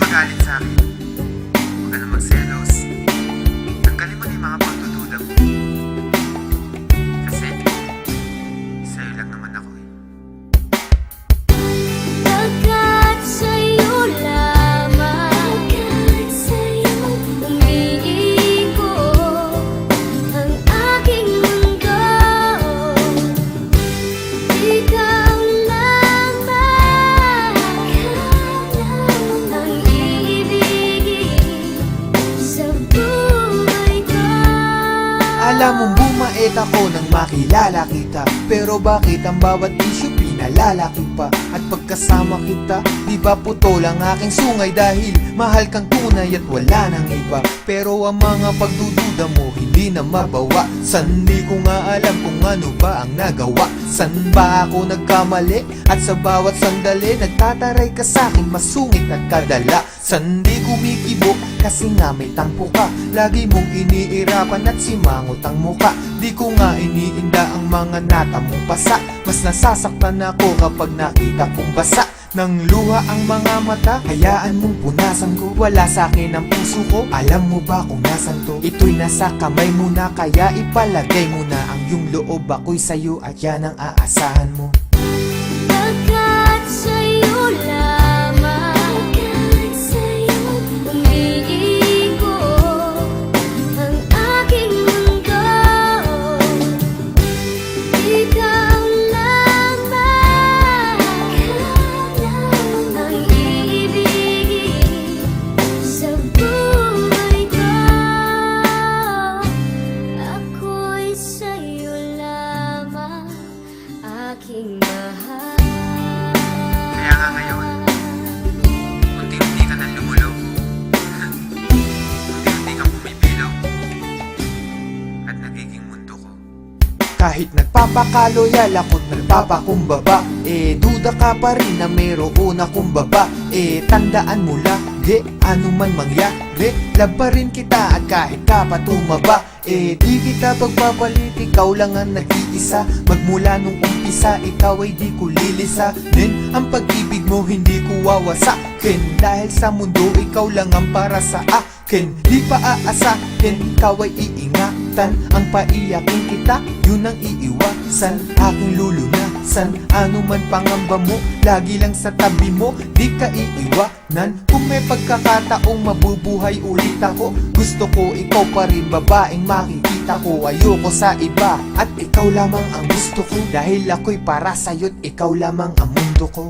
magalit sa akin. Alam mong bumait ako nang makilala kita. Pero bakit ang bawat issue pinalalaki pa At pagkasama kita, di ba putol ang aking sungay Dahil mahal kang tunay at wala nang iba? Pero ang mga pagdududa mo hindi na mabawa. San di ko nga alam kung ano ba ang nagawa? San ba ako nagkamali? At sa bawat sandali Nagtataray ka sa akin masungit at kadala. San di kumikibo? Kasi nga may tampo ka. Lagi mong iniirapan at simangot ang muka. Di ko nga iniinda ang mga nata mong pasa. Mas nasasaktan ako kapag nakita kong basa nang luha ang mga mata. Hayaan mong punasan ko Wala sa akin ang puso ko. Alam mo ba kung nasan to? Ito'y nasa kamay mo na Kaya ipalagay mo na Ang yung loob. Ako'y sa'yo At yan ang aasahan mo Kahit nagpapakaloyal ako't nagpapakumbaba. Eh duda ka pa rin na mayroon akong baba. Eh tandaan mo lagi ano man mangyari Love pa rin kita at kahit ka pa tumaba. Eh di kita pagpapalit ikaw lang ang nag-iisa. Magmula nung umpisa ikaw ay di ko lilisanin Ang pag-ibig mo hindi ko wawasakin Dahil sa mundo ikaw lang ang para sa akin. Di pa aasahin ikaw ay iingatan Ang paiyakin kita. Yun ang iiwasan. Aking lulunasan. Ano man pangamba mo Lagi lang sa tabi mo. Di ka iiwanan. Kung may pagkakataong mabubuhay ulit ako Gusto ko ikaw pa rin babaeng makikita ko. Ayoko sa iba. At ikaw lamang ang gusto ko. Dahil ako'y para sa'yo't ikaw lamang ang mundo ko